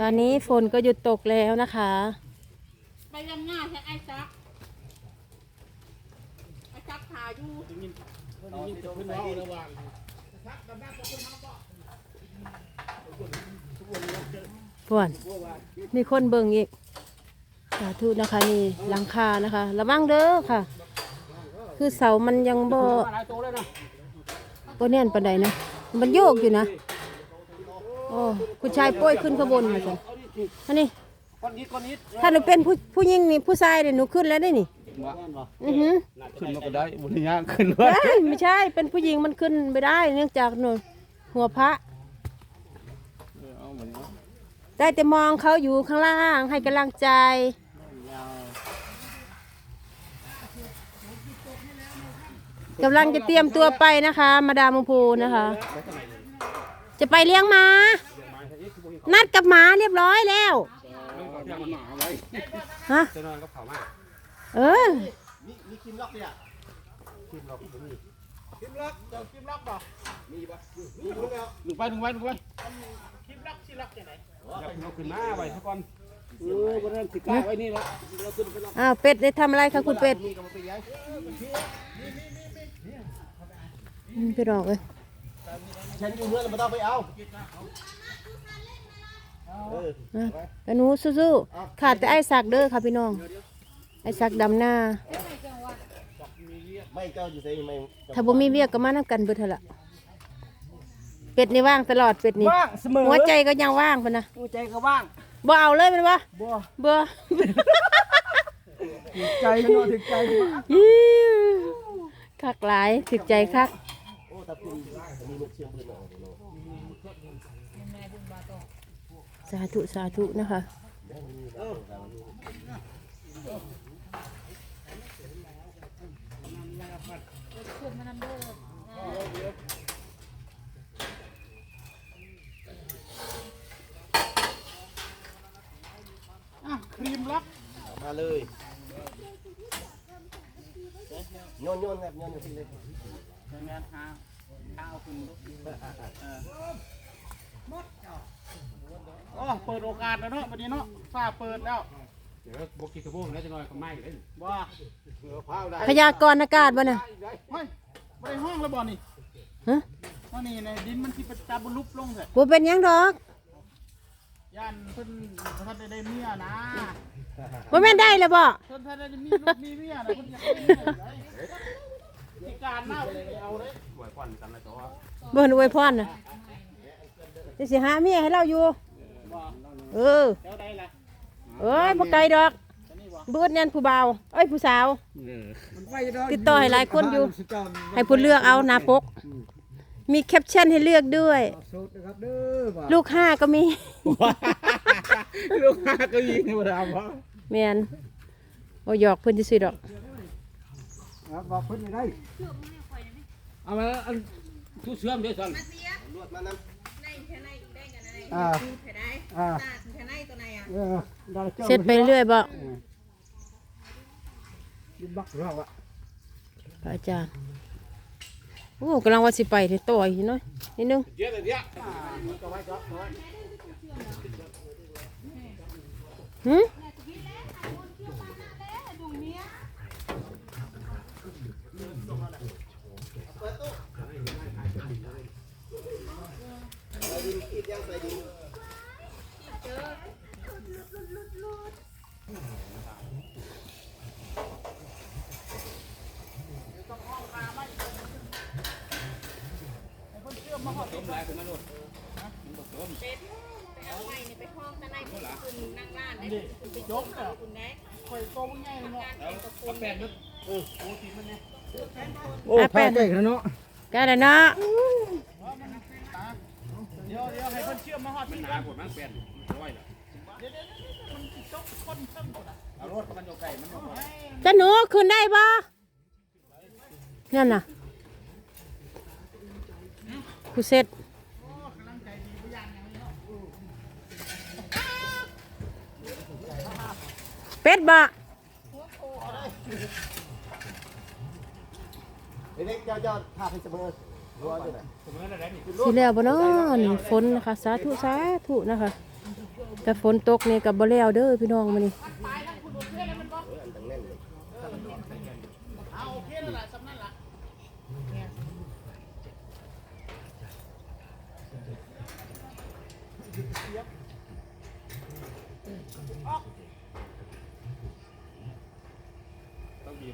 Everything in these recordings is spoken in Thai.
ตอนนี้ฝนก็หยุดตกแล้วนะคะ ไปลำหน้าใช่ไอ้ซักไอ้ซักถ่ายอยู่เราจะขึ้นเราระหว่างป่วนมีคนเบิ่งอีกสาธุนะคะนี่หลังคานะคะระวังเด้อค่ะ คือเสามันยังบ่หลายโตเลยนะบ่แน่นปานใดนะ มันโยกอยู่นะ โอ้ผู้ชายโป้ยขึ้นขางบวนมาจ้ะอันนี้ก้อนนี้ก้อนนี้ถ้าหนูเป็นผู้ผู้หญิงนี่ผู้ชายเนี่ยหนูขึ้นแล้วได้นี่ว่าอือหือขึ้นมาก็ได้บุญญาขึ้นมาเอ้ยไม่ใช่เป็นผู้หญิงมันขึ้นไม่ได้ เนื่องจากหนูหัวพระเอาเหมือนได้แต่มองเขาอยู่ข้างล่างให้กำลังใจกำลังจะเตรียมตัวไปนะคะ มาดามมงพูนะคะ จะไปเลี้ยงหมา นัดกับหมาเรียบร้อยแล้วมันหนาไว้ฮะจะนอนก็เผามาเออมีคิมล็อกเนี่ยคิมล็อกมีคิมล็อกเจ้าคิมล็อกป่ะมีป่ะหนึ่งไปหนึ่งไปหนึ่งไปคิมล็อกคิมล็อกจะไหนเราขึ้นหน้าไปสักก่อนเออวันนั้นติดกาไว้นี่ละเราขึ้นไปล็อกอ้าวเป็ดได้ทำอะไรคะคุณเป็ดมีกับมันไปย้ายอืมไปรอกเลยฉันอยู่เพื่อนไม่ต้องไปเอาเอออหนูสู้ๆขาดแต่ไอ้สักเด้อค่ะพี่น้อง ไอ้สักดำหน้า ไม่เจ้าอยู่ใส่ไม่ถ้าบ่มีเวียกก็มานำกันเบิดเท่าละเป็ดนี่ว่างตลอดเป็ดนี่ว่างเสมอหัวใจก็ยังว่างพุ่นนะหัวใจก็ว่างบ่เอาเลยมันบ่บ่บ่ถึกใจก็เนถึกใจคักหลายถึกใจคักโอ้ตาคุณมีลูกเชียงปืนเหรอ สาธุสาธุนะคะครีมล็อกมาเลยโยนโยนครับโยนอยู่ที่เลยงานหาข้าวคุณโอ้เปิดโอกาสแล้วเนาะวันนี้เนาะฟ้าเปิดแล้วเดี๋ยวบกินกระโปงแล้วจะน้อยก็ไม่เลยบ่เออพาวได้พยากรณ์อากาศบ่น่ะเฮ้ยบ่ได้ห้องแล้วบ่นี่ฮะว่านี่ในดินมันสิไปตาบุลุบลงเถอะบ่เป็นหยังดอกย่านเพิ่นบ่ทันได้ได้เมียนะบ่แม่นได้แล้วบ่เพิ่นทันได้มีลูกมีเมียนะเพิ่นอยากได้เมียเลยพิการเน่าเลยเอาเลยหวยควันกันนะตัวเบิ่นอวยพรน่ะ จะสิหาเมียให้เราอยู่บ่เออเจ้าใดล่ะเอ้ยบ่ไกลดอกตัวนี้บ่เบิดนั่นผู้บ่าวเอ้ยผู้สาวมันไปเด้อติดต่อให้หลายคนอยู่ ให้ผู้เลือกเอาหน้าปก มีแคปชั่นให้เลือกด้วยสุดนะครับเด้อบ่ลูกห้าก็มี ลูกค้าก็ยิงธรรมดาเพราะแม่นบ่หยอกเพิ่นซื่อๆดอกบอกเพิ่นได้เอามาอันทุเชื่อมด้วยสันลวดมาน้ำ อ่าแค่ไหนอ่าตาแค่ไหนตัวไหนอะเออได้เจ้าเสร็จไปเรื่อยบ่ดินบักเราอะพระอาจารย์โอ้กำลังว่าสิไปเด้ต่อยน้อยนิดนึง เดี๋ยวเดี๋ยวหึไปเอาไม้นี่ไปห้องข้างในคุณคุณนั่งร้านได้คุณไปยกคุณได้คอยโตง่ายเนาะการเป็นกับคุณแปดนึกโอ้แพ้เก่งแล้วเนาะแก็ได้เนาะเดี๋ยวเดี๋ยวให้เพิ่นเชื่อมมาฮอดมันหนาปวดมันแปดร้อยเดี๋ยวเดี๋ยวมันจิ้งจกคนเพิ่มหมดอะเอารถมันโยกไก่มันโยกไก่จะหนูขึ้นได้บ่นั่นน่ะ ผู้เสร็จเป็ดบ่เด็กๆเจ้าเจ้าพาไปเสมอรัวอยู่ไหนเสมออะไรนี่สิแล้วบ่เนาะนี่ฝนนะคะ สาธุสาธุนะคะ แต่ฝนตกนี่กับบ่แล้วเด้อพี่น้องมานี่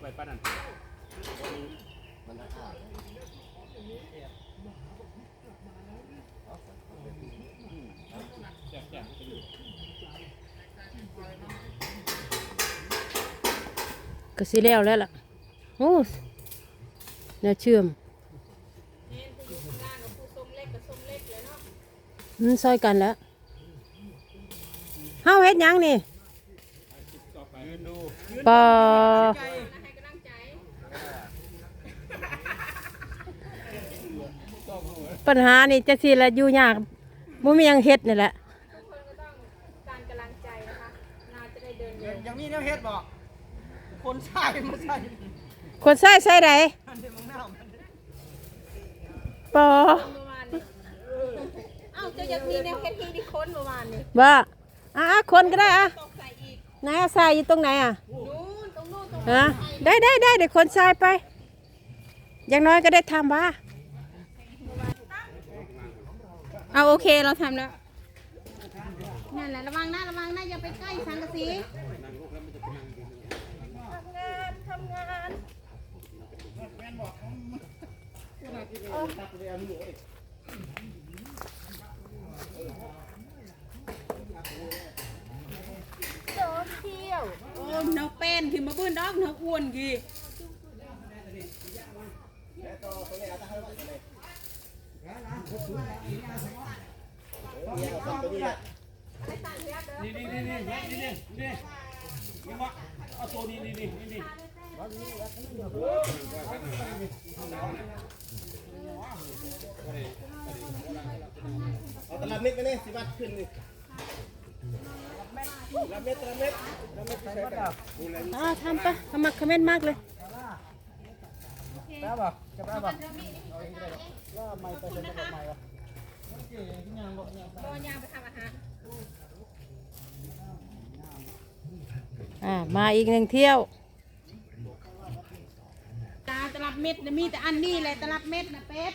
ไปป้านั่นมันขาดก็สิแล้วแล้วล่ะ โอ้แนวเชื่อมอืมซอยกันแล้วเฮาเฮ็ดยังนี่ปอ ปัญหานี่จะสิละอยู่ยากบ่มีหยังเฮ็ดนี่แหละทุกคนก็ต้องการกำลังใจนะคะนาจะได้เดินเร็วยังมีแนวเฮ็ดบอกคนใส่มาใส่คนใส่ใส่ใดอันเดียวมึงน้ำมันปอเมื่อวานนี้เอ้าเจะยังมีแนวเฮ็ดที่ดิค้นเมื่อวานนี้ว่าอะๆคนก็ได้อะตกใส่อีกไหนอะทรายอยู่ตรงไหนอะ นู้นตรงนู้นตรงฮะได้ได้ได้เดี๋ยวคนทรายไป อย่างน้อยก็ได้ทำว่า เอาโอเคเราทำแล้วนั่นแหละระวังนะระวังนะอย่าไปใกล้สังกะสีโอ้นกเป็นที่มาบื้นดอกนกอ้วนกี่ นี่นี่นี่นี่นี่นี่นี่นี่วะเอาตัวนี้นี่นี่นี่นี่เอาตลับเม็ดไปนี่สิบัดขึ้นนี่ตลับเม็ดตลับเม็ดตลับเม็ดใส่กันอ่าทำไปขมักเขม้นมากเลยแป๊ จะไปป่างว่าไม่ไปเป็นแม่ป่ะโอเคที่งานบอกเนี่ยรอยางไปทำอาหารอ่ามาอีกหนึ่งเที่ยวตาตลับเม็ดมีแต่อันนี้เลยตลับเม็ดนะเป็ด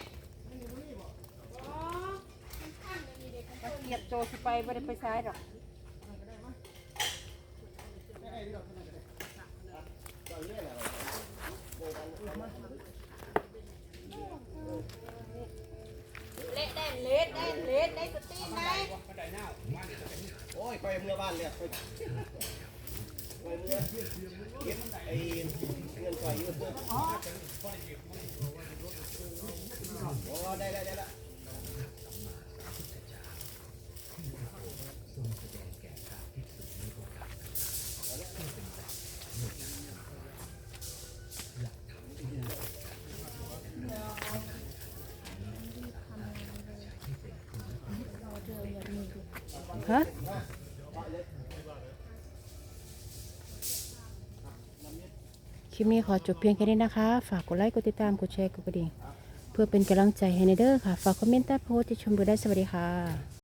เกียบโจสไปไม่ได้ไปใช้หรอก เละแดนเลดแดนเลดได้สตีนได้โอ้ยไปเมื่อบ้านเลยไปไปเมื่อเก็บไอ้เงินไฟอยู่โอ้ได้ได้ได้ ฮะคลิปนี้ขอจบเพียงแค่นี้นะคะ ฝากกดไลค์ กดติดตาม กดแชร์ กดกระดิ่ง เพื่อเป็นกำลังใจให้ในเด้อค่ะ ฝากคอมเมนต์ใต้โพสต์ที่ชมดูได้ สวัสดีค่ะ